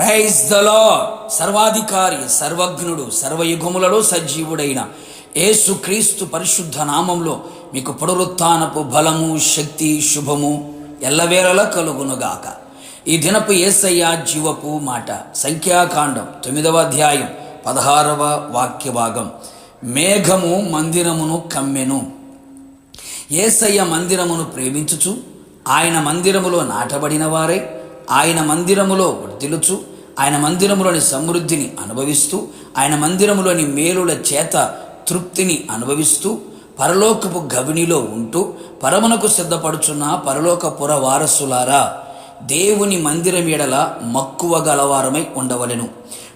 Praise దలో సర్వాధికారి సర్వజ్ఞుడు సర్వయుగములలో సజీవుడైన ఏసుక్రీస్తు పరిశుద్ధ నామంలో మీకు పునరుత్నపు బలము శక్తి శుభము ఎల్లవేళలా కలుగునుగాక. ఈ దినపు ఏసయ్య జీవపు మాట సంఖ్యాకాండం తొమ్మిదవ అధ్యాయం పదహారవ వాక్య భాగం మేఘము మందిరమును కమ్మెను. ఏసయ్య మందిరమును ప్రేమించుచు ఆయన మందిరములో నాటబడిన వారై ఆయన మందిరములో వర్తిలుచు ఆయన మందిరములోని సమృద్ధిని అనుభవిస్తూ ఆయన మందిరములోని మేలుల చేత తృప్తిని అనుభవిస్తూ పరలోకపు గవినిలో ఉంటూ పరమునకు సిద్ధపడుచున్న పరలోక పుర వారసులారా దేవుని మందిరం ఎడల మక్కువ గలవారమై ఉండవలెను.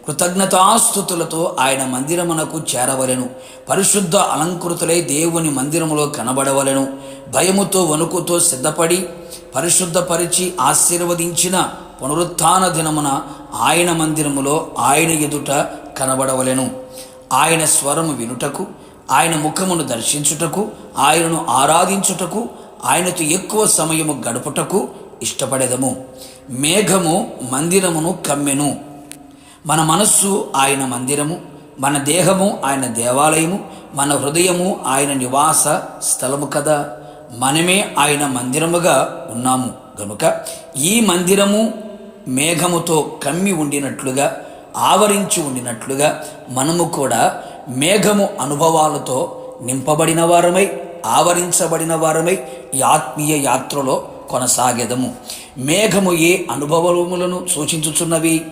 కృతజ్ఞతాస్థుతులతో ఆయన మందిరమునకు చేరవలెను. పరిశుద్ధ అలంకృతులై దేవుని మందిరములో కనబడవలెను. భయముతో వణుకుతో సిద్ధపడి పరిశుద్ధపరిచి ఆశీర్వదించిన పునరుత్థాన దినమున ఆయన మందిరములో ఆయన ఎదుట కనబడవలెను. ఆయన స్వరము వినుటకు ఆయన ముఖమును దర్శించుటకు ఆయనను ఆరాధించుటకు ఆయనతో ఎక్కువ సమయము గడుపుటకు ఇష్టపడేదము. మేఘము మందిరమును కమ్మెను. మన మనస్సు ఆయన మందిరము మన దేహము ఆయన దేవాలయము మన హృదయము ఆయన నివాస స్థలము కదా. మనమే ఆయన మందిరముగా ఉన్నాము. గనుక ఈ మందిరము మేఘముతో కమ్మి ఉండినట్లుగా ఆవరించి ఉండినట్లుగా మనము కూడా మేఘము అనుభవాలతో నింపబడిన వారమై ఆవరించబడిన వారమై ఈ ఆత్మీయ యాత్రలో కొనసాగెదము. మేఘము ఏ అనుభవములను సూచించుచున్నవి?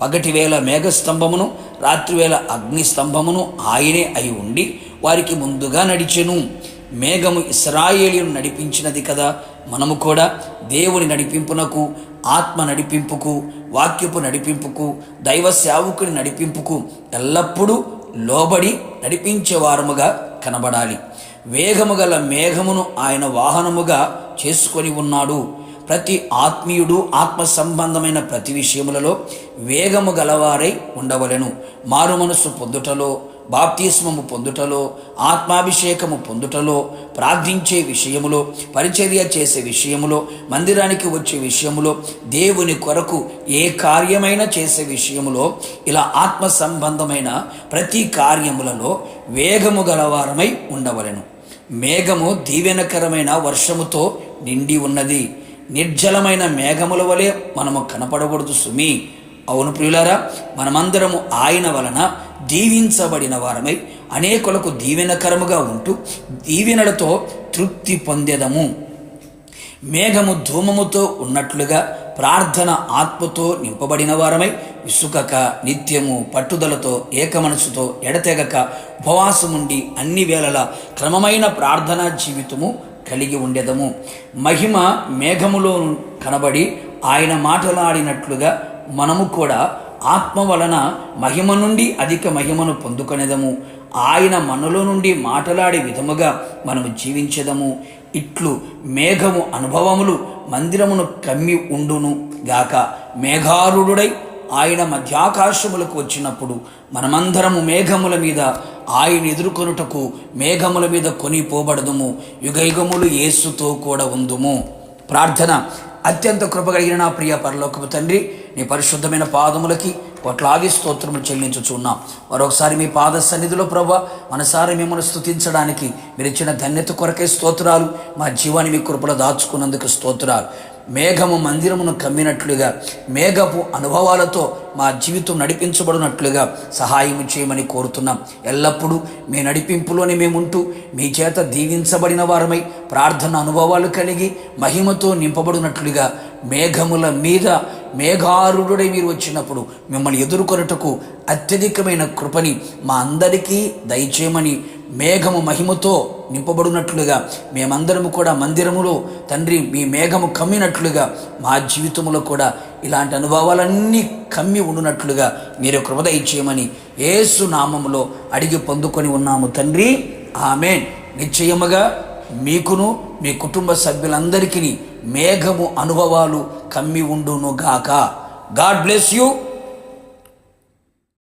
పగటివేళ మేఘస్తంభమును రాత్రివేళ అగ్నిస్తంభమును ఆయనే అయి ఉండి వారికి ముందుగా నడిచెను. మేఘము ఇస్రాయేలీను నడిపించినది కదా మనము కూడా దేవుని నడిపింపునకు ఆత్మ నడిపింపుకు వాక్యపు నడిపింపుకు దైవ సేవకుని నడిపింపుకు ఎల్లప్పుడూ లోబడి నడిపించేవారముగా కనబడాలి. వేగము గల మేఘమును ఆయన వాహనముగా చేసుకొని ఉన్నాడు. ప్రతి ఆత్మీయుడు ఆత్మ సంబంధమైన ప్రతి విషయములలో వేగము గలవారై ఉండవలెను. మారు మనసు పొందుటలో బాప్తిస్మము పొందుటలో ఆత్మాభిషేకము పొందుటలో ప్రార్థించే విషయములో పరిచర్య చేసే విషయములో మందిరానికి వచ్చే విషయములో దేవుని కొరకు ఏ కార్యమైన చేసే విషయములో ఇలా ఆత్మ సంబంధమైన ప్రతి కార్యములలో వేగము గలవారమై ఉండవలెను. మేఘము దీవెనకరమైన వర్షముతో నిండి ఉన్నది. నిర్జలమైన మేఘముల వలె మనము కనపడకూడదు సుమి. అవును ప్రియులారా మనమందరము ఆయన వలన దీవించబడిన వారమై అనేకులకు దీవెనకరముగా ఉంటూ దీవెనలతో తృప్తి పొందేదము. మేఘము ధూమముతో ఉన్నట్లుగా ప్రార్థన ఆత్మతో నింపబడిన వారమై విసుకక నిత్యము పట్టుదలతో ఏకమనసుతో ఎడతెగక ఉపవాసముండి అన్ని వేళల క్రమమైన ప్రార్థనా జీవితము కలిగి ఉండేదము. మహిమ మేఘములో కనబడి ఆయన మాటలాడినట్లుగా మనము కూడా ఆత్మ వలన మహిమ నుండి అధిక మహిమను పొందుకొనేదము. ఆయన మనలో నుండి మాటలాడే విధముగా మనము జీవించేదము. ఇట్లు మేఘము అనుభవములు మందిరమును కమ్మి ఉండును గాక. మేఘారుడై ఆయన మధ్యాకాశములకు వచ్చినప్పుడు మనమందరము మేఘముల మీద ఆయన ఎదుర్కొనుటకు మేఘముల మీద కొనిపోబడదుము యుగయుగములు యేసుతో కూడా ఉందుము. ప్రార్థన. అత్యంత కృపగలిగిన నా ప్రియ పరలోకపు తండ్రి నీ పరిశుద్ధమైన పాదములకి కోట్లాది స్తోత్రములు చెల్లించుచున్నాం. మరొకసారి మీ పాద సన్నిధిలో ప్రభా మనసారి మిమ్మల్ని స్థుతించడానికి మీరు ఇచ్చిన ధన్యత కొరకే స్తోత్రాలు మా జీవాన్ని మీ కృపలో దాచుకున్నందుకు స్తోత్రాలు. మేఘము మందిరమును కమ్మినట్లుగా మేఘపు అనుభవాలతో మా జీవితం నడిపించబడినట్లుగా సహాయం చేయమని కోరుతున్నాం. ఎల్లప్పుడూ మీ నడిపింపులోనే మేముంటూ మీ చేత దీవించబడిన వారమై ప్రార్థన అనుభవాలు కలిగి మహిమతో నింపబడినట్లుగా మేఘముల మీద మేఘారుడై మీరు వచ్చినప్పుడు మిమ్మల్ని ఎదుర్కొనుటకు అత్యధికమైన కృపని మా అందరికీ దయచేయమని మేఘము మహిమతో నింపబడినట్లుగా మేమందరము కూడా మందిరములో తండ్రి మీ మేఘము కమ్మినట్లుగా మా జీవితంలో కూడా ఇలాంటి అనుభవాలన్నీ కమ్మి ఉండునట్లుగా మీరు కృపద ఇచ్చేయమని ఏసు నామములో అడిగి పొందుకొని ఉన్నాము తండ్రి. ఆమె నిశ్చయముగా మీకును మీ కుటుంబ సభ్యులందరికీ మేఘము అనుభవాలు కమ్మి ఉండును గాక. God bless you.